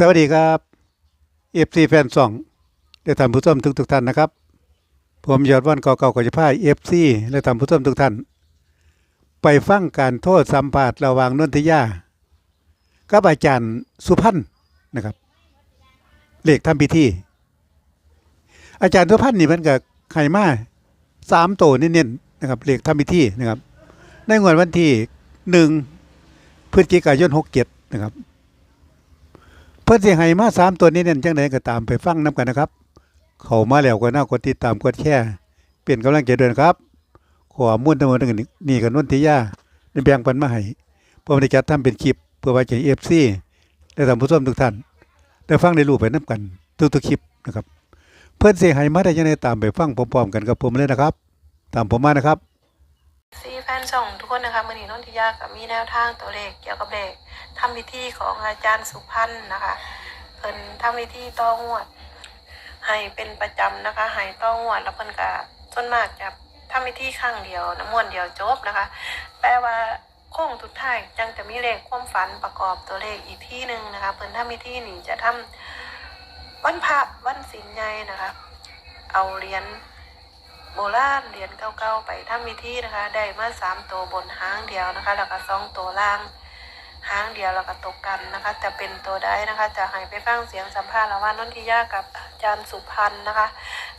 สวัสดีครับเอฟซีแฟนสองและท่านผู้ชมทุกทุกท่านนะครับ ผมยอดวันเก่าๆก็จะพายเอฟซีและท่านผู้ชมทุกท่าน ไปฟังการโทษสัมภาษณ์ระหว่างนนทิยากับอาจารย์สุพันธ์นะครับเลขทำพิธี อาจารย์สุพันธ์นี่มันกับไข่มาสามโตเน้นๆนะครับเลขทำพิธีนะครับในงวดวันที่หนึ่งพฤศจิกายนหกเจ็ดนะครับ เพื่อนสิให้มาสามตัวนี้เนี่ยจังไดก็ตามไปฟังน้กันนะครับ เข้ามาแล้วก็น่ากดติดตามกดแชร์เปลี่ยนกำลังใจด้วยนะครับ ขอมุ่นทั้งหมดนี้นี่กับนุ่นทิยาได้แบ่งปันมาให้เพื่อจัดทำเป็นคลิปเพื่อไว้ใจเอฟซีและท่านผู้ชมทุกท่านได้ฟังได้รู้ไปน้กันทุกๆคลิปนะครับ เพื่อนสิให้มาได้จังไดตามไปฟังพร้อมๆกันกับผมเลยนะครับ ตามผมมานะครับซีแฟนส่งทุกคนนะคะมือนีนนทิยากับมีแนวทางตัวเลขเกี่ยวกับเลข ทำพิธีของอาจารย์สุพันธ์นะคะเพิ่นทำพิธีต้องวด ให้เป็นประจำนะคะให้ต้องวดแล้วเพิ่นก็ส่วนมากจะทำพิธีครั้งเดียวน้ำมวนเดียวจบนะคะ แปลว่าโค้งสุดท้ายจังจะมีเลขความฝันประกอบตัวเลขอีกที่หนึ่งนะคะเพิ่นทำพิธีนี่จะทำวันพระวันศีลใหญ่นะคะ เอาเหรียญโบราณเหรียญเก่าๆไปทำพิธีนะคะ ได้มาสามตัวบนหางเดียวนะคะ แล้วก็สองตัวล่าง หางเดียวแล้วก็ตกกันนะคะ จะเป็นตัวใดนะคะ จะให้ไปฟังเสียงสัมภาษณ์ระหว่างนนทิยากับอาจารย์สุพันธ์นะคะ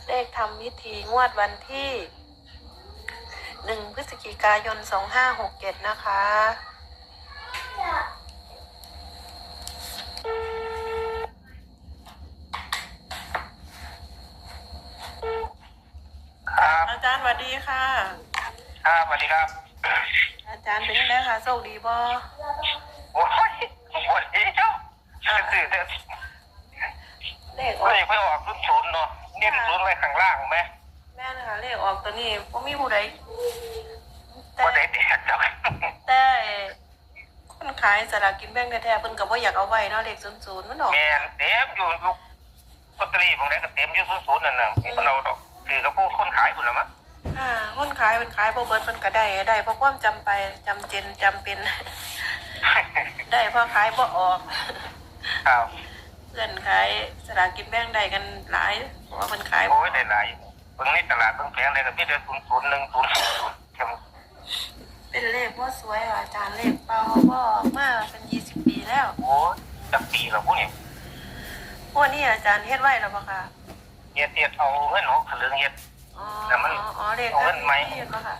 เลขทำพิธีงวดวันที่หนึ่งพฤศจิกายนสองห้าหกเจ็ดนะคะครับอาจารย์สวัสดีค่ะ ครับสวัสดีครับ อาจารย์เป็นยังไงคะโชคดีบ่ โอ้ยวัสดีเจ้าสื่อเถอะเลขออไม่กค่ออกรุ่นศูนย์เนาะเน้นศูนย์ไว้ข้างล่างไหมแม่นะคะเลขออกตัวนี้บ่มีผู้ใดแต่ว่าได้แดดเจ้าแต่คนขายสลากกินแบ่งแท้ๆเพิ่นก็บ่อยากเอาไว้เนาะเลขศูนย์ๆมันออกแมนเต็มอยู่ลูกลอตเตอรี่ของไหนก็เต็มอยู่ศูนย์ศูนย์นั่นน่ะคนเราดอกคือกับผู้คนขายคนละมั้งอ่าคนขายเพิ่นขายบ่เบิดเพิ่นก็ได้ได้เพราะความจำไปจำเจนจำเป็น ได้เพราะขายบ่ออก ครับเพื่อนขายสลากกินแบ่งได้กันหลายเพราะว่าเพิ่นขายบ่โอ้ยได้หลายเพิ่งในตลาดเพิ่งแพงเลยก็มีแต่ศูนย์ศูนย์หนึ่งศูนย์ศูนย์ศูนย์แค่เป็นเลขบ่สวยค่ะอาจารย์เลขเป่าบ่ออกมาเป็น20ปีแล้วโอ้ยจะปีแล้วพวกนี้งวันนี้อาจารย์เฮ็ดไว้แล้วบ่คะเฮ็ดเฮ็ดเอาเงินหกสลึงเฮ็ด อ๋อแต่มันอ๋อเลขเอาเงินไหม เฮ็ดบ่ค่ะ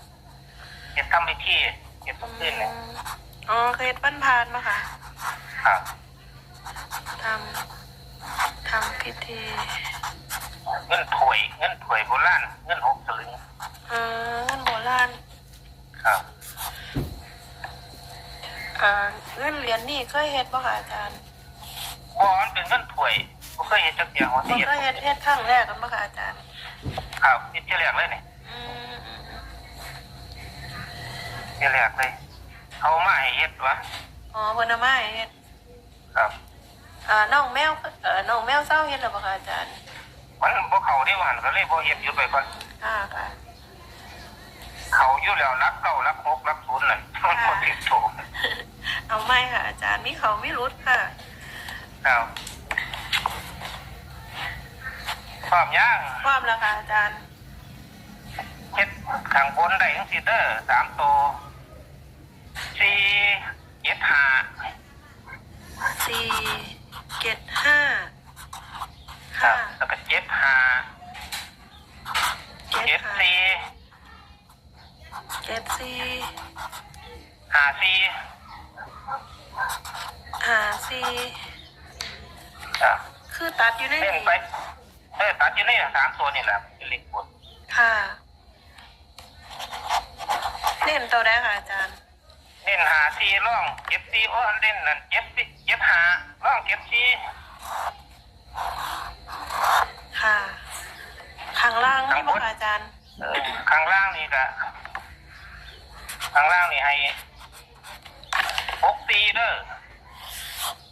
เฮ็ดทำพิธีเฮ็ดทุกขึ้นเลย อ๋อเคยเฮ็ดปั้นพานมาค่ะครับทำทำพิธีเงินถวยเงินถวยโบราณเงินหกสลึงเออเงินโบราณครับอ่าเงินเหรียญนี่เคยเฮ็ดบ่ค่ะอาจารย์บอลเป็นเงินถวยก็เคยเห็นจักอย่างว่าบ่ที่เห็นเคยเฮ็ดเฮ็ดครั้งแรกกันบ่ค่ะอาจารย์ครับนี่ที่แรกเลยนี่อืมอืมอืมที่แรกเลย เอามาให้เฮ็ดวะอ๋อเพิ่นเอามาให้เฮ็ดครับอ่าน้องแมวเอ่อน้องแมวเศร้าเฮ็ดแล้วบ่ค่ะอาจารย์มันบ่เข้าได้ว่าหั่นก็เลยบ่เฮ็ดหยุดไปก่อนค่ะค่ะ เขาอยู่แล้วรักเก้ารักหกรักศูนย์น่ะมันบ่ติดโถเอาไม่ค่ะอาจารย์มีเขาไม่รุดค่ะ ครับความยางความราคาอาจารย์ เฮ็ดข้างบนได้จังซี่เด้อสามตัว สี่เจ็ดห้าสี่เจ็ดห้าครัค่ะบแล้วก็เจ็ดห้าเจ็เจ็ดดห้าสี่เจ็ดสี่ห้าสี่ห้าสี่อะคือตัดอยู่ในเล่นนี้ไปเออตัดอยู่นี่สามตัวนี่แหละเป็นเล็กบนค่ะเล่นตัวได้ค่ะอาจารย์ เล่นหาซีร่องเก็บซีโอ้เล่นนั่นเก็บซีเก็บหาร่องเก็บซีค่ะ ข้างล่างนี่บ่ค่ะอาจารย์ เออข้างล่างนี่ก็ข้างล่างนี่ให้หกซีเด้อ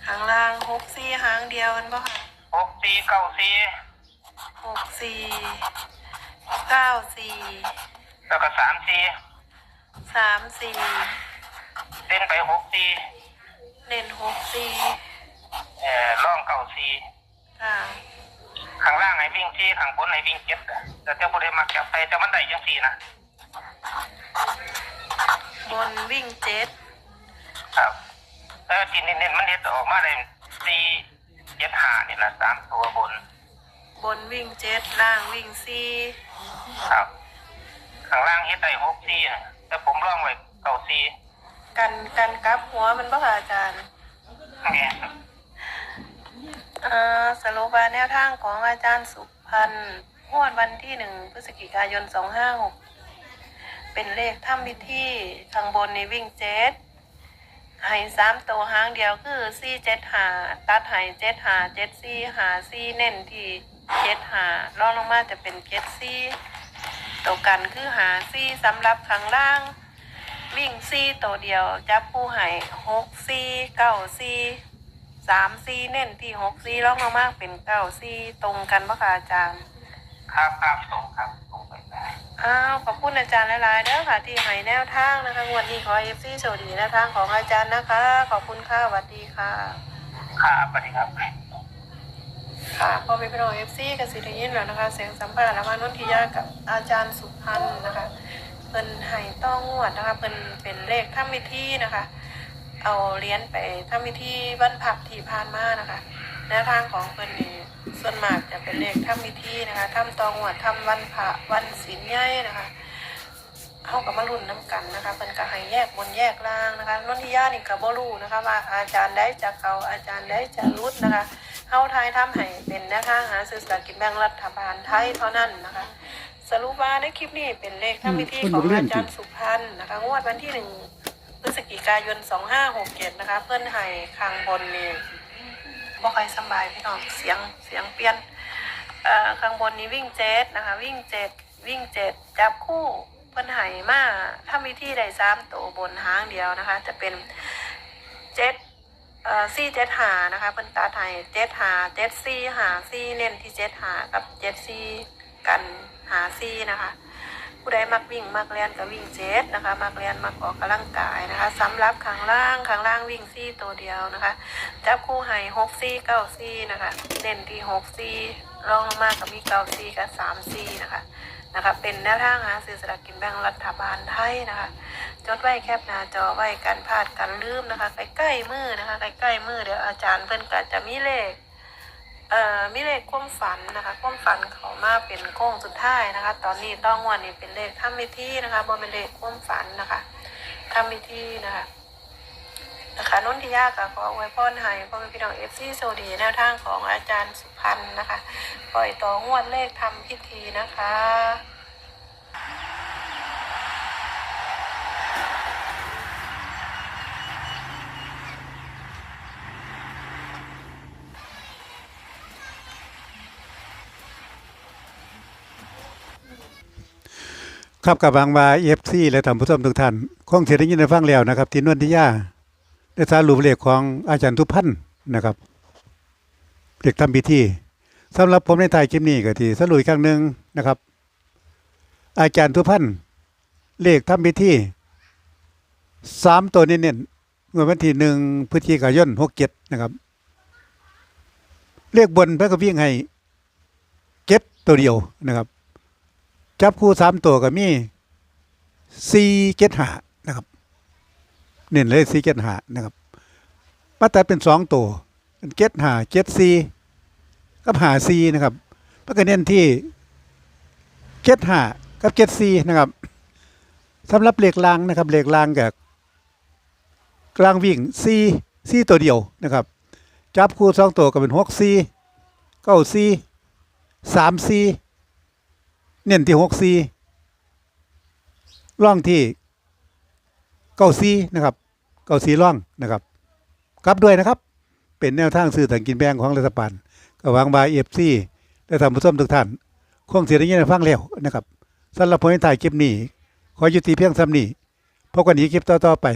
ข้างล่างหกสี่หางเดียวกันบ่ค่ะหกซีเก้าซีหกสี่เก้าสี่แล้วก็สามซีสามสี่ เล่นไปหกซีเน้นหกสี่เอออร่องเก้าซีค่ะข้างล่างให้วิ่งซีข้างบนให้วิ่งเจ็ดอะแต่เจ้าบริมักจับใส่แต่มันได้ยังสี่นะบนวิ่งเจ็ดครับแต่ทีนี้เน้นๆมันเห็ดออกมาได้สี่เจ็ดห้านี่แหละสามตัวบนบนวิ่งเจ็ดล่างวิ่งสี่ครับ ข้างล่างเฮ็ดได้หกซีนะแต่ผมร่องไว้เก้าซี กันกันกลับหัวมันบ่ค่ะอาจารย์เนี่ยอ่าสรุปว่าแนวทางของอาจารย์สุพันธ์งวดวันที่หนึ่งพฤศจิกายนสองห้าหกเป็นเลขถ้ำพิธีข้างบนในวิ่งเจ็ดให้สามตัวหางเดียวคือซี่เจ็ดหาตัดให้เจ็ดหาเจ็ดซี่หาซี่เน้นที่เจ็ดหาล่องลงมาจะเป็นเจ็ดซี่ตัวกันคือหาซี่สำหรับข้างล่าง วิ่งซี่ตัวเดียว จับผู้ให้หกซี่เก้าซี่สามซีเน้นที่หกซีร้องลงมากเป็นเก้าซีตรงกันปะคะอาจารย์ ครับครับตรงครับตรงไปได้อ้าวขอบคุณอาจารย์หลายๆเด้อค่ะที่ให้แนวทางนะคะงวันนี้ขอเอฟซีโชคดีแนวทางของอาจารย์นะคะ ขอบคุณค่ะสวัสดีค่ะ ครับสวัสดีครับ ค่ะพอมีพี่น้องเอฟซีกับสิทธิยินแล้วนะคะ เสียงสัมภาษณ์และมานนทิยากับอาจารย์สุพันธ์นะคะ เป็นไห้ต้องงวดนะคะเป็นเป็นเลขถ้ำวิธีนะคะ เอาเหรียญไปทำพิธีวันผักที่ผ่านมานะคะแนวทางของเพิ่นนี่ส่วนมากจะเป็นเลขทำพิธีนะคะทำตองวดทำวันพระวันศีลใหญ่นะคะเข้ากับมารุ่นน้ำกันนะคะเพิ่นก็ให้แยกบนแยกล่างนะคะนนทิยานี่ก็บ่รู้นะคะ ว่าอาจารย์ได้จากเขาอาจารย์ได้จะรุดนะคะเข้าทายทำให้เป็นนวทางหาซื้อสลากกินแบ่งรัฐบาลไทยเท่านั้นนะคะ สรุปว่าในคลิปนี้เป็นเลขทำพิธีของอาจารย์สุพันธ์นะคะงวดวันที่หนึ่งพฤศจิกายน2567นะคะ เพื่อนไห้คางบนนี่บ่ค่อยสำบายพี่น้องเสียงเสียงเปลี่ยนเอ่อข้างบนนี้วิ่งเจ็ดนะคะ วิ่งเจ็ดวิ่งเจ็ดจับคู่เพื่อนไห้มาถ้ามีที่ใดสามตัวบนหางเดียวนะคะ จะเป็นเจ็ดเอ่อซี่เจ็ดหานะคะเพิ่นตาไทยเจ็ดหาเจ็ดซี่หาซี่เน้นที่เจ็ดหากับเจ็ดซี่กัน หาซี่นะคะผู้ใดมักวิ่งมักเรียนก็วิ่งเจ็ดนะคะ มักเรียนมักออกกำลังกายนะคะสำหรับข้างล่างข้างล่างวิ่งซี่ตัวเดียวนะคะ จับคู่ให้หกซี่เก้าซี่นะคะเน้นที่หกซี่รองลงมากับมีเก้าซี่กับสามซี่นะคะนะคะ เป็นแนวทางหาซื้อสลากกินแบ่งรัฐบาลไทยนะคะ จดไว้แคปหน้าจอไว้กันพลาดกันลืมนะคะใกล้ๆมือนะคะใกล้ๆมือเดี๋ยวอาจารย์เพิ่นก็จะมีเลข เอ่อมีเลขความฝันนะคะความฝันเขามาเป็นโค้งสุดท้ายนะคะ ตอนนี้ต้องวันนี้เป็นเลขทำพิธีนะคะบนเป็นเลขความฝันนะคะทำพิธีนะคะนะคะนุ่นที่ยากกับขอไว้พ่อให้พ่อแม่พี่น้องเอฟซีโซดีแนวทางของอาจารย์สุพันธ์นะคะ ปล่อยต่องวดเลขทำพิธีนะคะ ครับกับบางบาเอฟซีและท่านผู้ชมทุกท่านคงเสียได้ยินได้ฟังแล้วนะครับ ที่นวลทิยาได้สารรูปเลขของอาจารย์ทุพันธ์นะครับเลขทำพิธีสำหรับผมในไทายคลิปนี้ก็ที่สรุปอีกครั้งหนึ่งนะครับ อาจารย์ทุพันธ์เลขทำพิธีสามตัวเน้นๆเมื่อวันที่หนึ่งพฤศจิกายนหกเจ็ดนะครับ เลขบนพระกวิ่งให้เก็บตัวเดียวนะครับ จับคู่สามตัวก็มีสี่เจ็ดหานะครับ เน้นเลยสี่เจ็ดหานะครับมาตัดเป็นสองตัวเป็นเจ็ดหาเจ็ดสี่กับหาสี่นะครับมันก็เน้นที่เจ็ดหากับเจ็ดสี่นะครับสำหรับเหล็กลางนะครับเหล็กลางกับกลางวิ่งสี่สี่ตัวเดียวนะครับ จับคู่สองตัวก็เป็นหกสี่เก้าสี่สามสี่ เน้นที่หกซีร่องที่เก้าซีนะครับเก้าซีร่องนะครับกลับด้วยนะครับ เป็นแนวทางสื่อต่างกินแบงของรัฐบาลก็วางบายเอฟซีและทำผู้ชมทุกท่านคงเสียได้ยินฟังแล้วนะครับสำหรับผลถ่ายคลิปนี้ ขอยุติเพียงซ้ำนี้พบกันอีกคลิปต่อๆไป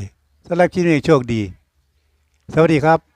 สำหรับคลิปนี้โชคดี สวัสดีครับ